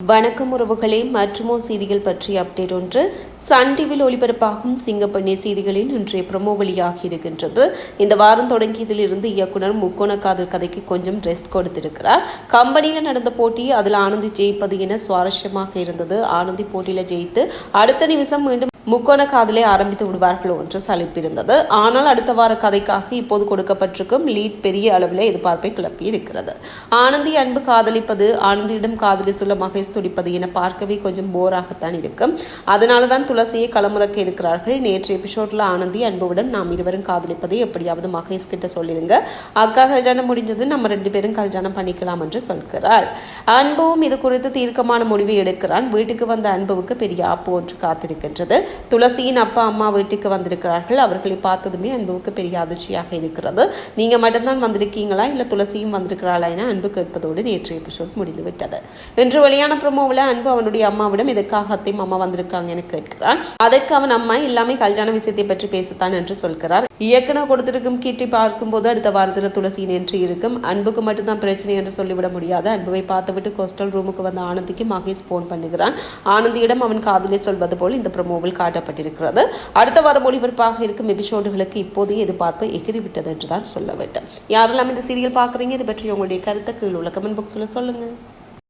வணக்கம் உறவுகளே மற்றுமோ செய்திகள் பற்றிய அப்டேட் ஒன்று. சன் டிவியில் ஒளிபரப்பாகும் சிங்கப்பண்ணி செய்திகளின் இன்றைய ப்ரமோ வெளியாகி இருக்கின்றது. இந்த வாரம் தொடங்கியதிலிருந்து இயக்குனர் முக்கோண காதல் கதைக்கு கொஞ்சம் ரெஸ்ட் கொடுத்திருக்கிறார். கம்பெனியில் நடந்த போட்டி அதில் ஆனந்தி ஜெயிப்பது என சுவாரஸ்யமாக இருந்தது. ஆனந்தி போட்டியில் ஜெயித்து அடுத்த நிமிஷம் மீண்டும் முக்கோண காதலை ஆரம்பித்து விடுவார்களோ என்று சலிப்பிருந்தது. ஆனால் அடுத்த வார கதைக்காக இப்போது கொடுக்கப்பட்டிருக்கும் லீட் பெரிய அளவில் எதிர்பார்ப்பை கிளப்பி இருக்கிறது. ஆனந்தி அன்பு காதலிப்பது ஆனந்தியிடம் காதலி சொல்ல மகேஷ் துடிப்பது என பார்க்கவே கொஞ்சம் போராகத்தான் இருக்கும். அதனால தான் துளசியை களமுறக்க இருக்கிறார்கள். நேற்று எபிசோட்ல ஆனந்தி அன்புடன் நாம் இருவரும் காதலிப்பதை எப்படியாவது மகேஷ் கிட்ட சொல்லிருங்க. அக்கா கல்யாணம் முடிஞ்சது நம்ம ரெண்டு பேரும் கல்யாணம் பண்ணிக்கலாம் என்று சொல்கிறாள். அன்புவும் இது குறித்து தீர்க்கமான முடிவை எடுக்கிறான். வீட்டுக்கு வந்த அன்புவுக்கு பெரிய ஆப்பு ஒன்று காத்திருக்கின்றது. துளசியின் அப்பா அம்மா வீட்டுக்கு வந்திருக்கிறார்கள். அவர்களை பார்த்ததுமே அன்புக்கு பெரிய அதிர்ச்சியாக இருக்கிறது. நீங்கள் மட்டும்தான் வந்திருக்கீங்களா? இல்லை துளசியும் வந்திருக்கிறாளா என அன்பு கேட்பதோடு நேற்றைய எபிசோட் முடிந்துவிட்டது. இன்று வெளியான ப்ரமோவில் அன்பு அவனுடைய அம்மாவிடம் எதுக்காக அத்தையும் அம்மா வந்திருக்காங்க என கேட்கிறான். அதற்கு அவன் அம்மா எல்லாமே கல்யாண விஷயத்தை பற்றி பேசத்தான் என்று சொல்கிறார். இயக்குனர் கொடுத்திருக்கும் கீட்டை பார்க்கும்போது அடுத்த வாரத்தில் துளசியின் என்று இருக்கும். அன்புக்கு மட்டும்தான் பிரச்சனை என்று சொல்லிவிட முடியாது. அன்புவை பார்த்துவிட்டு கோஸ்டல் ரூமுக்கு வந்த ஆனந்திக்கு மகேஷ் போன் பண்ணுகிறான். ஆனந்தியிடம் அவன் காதலே சொல்வது போல் இந்த ப்ரமோவில் காட்டப்பட்டிருக்கிறது. அடுத்த வாரம் ஒளிபரப்பாக இருக்கும் எபிசோடுகளுக்கு இப்போதைய எதிர்பார்ப்பு என்று என்றுதான் சொல்ல வேண்டும். யாரெல்லாம் இந்த சீரியல் பார்க்குறீங்க இது பற்றி உங்களுடைய கருத்தை கீழ் உள்ள கமெண்ட் பாக்ஸில் சொல்லுங்கள்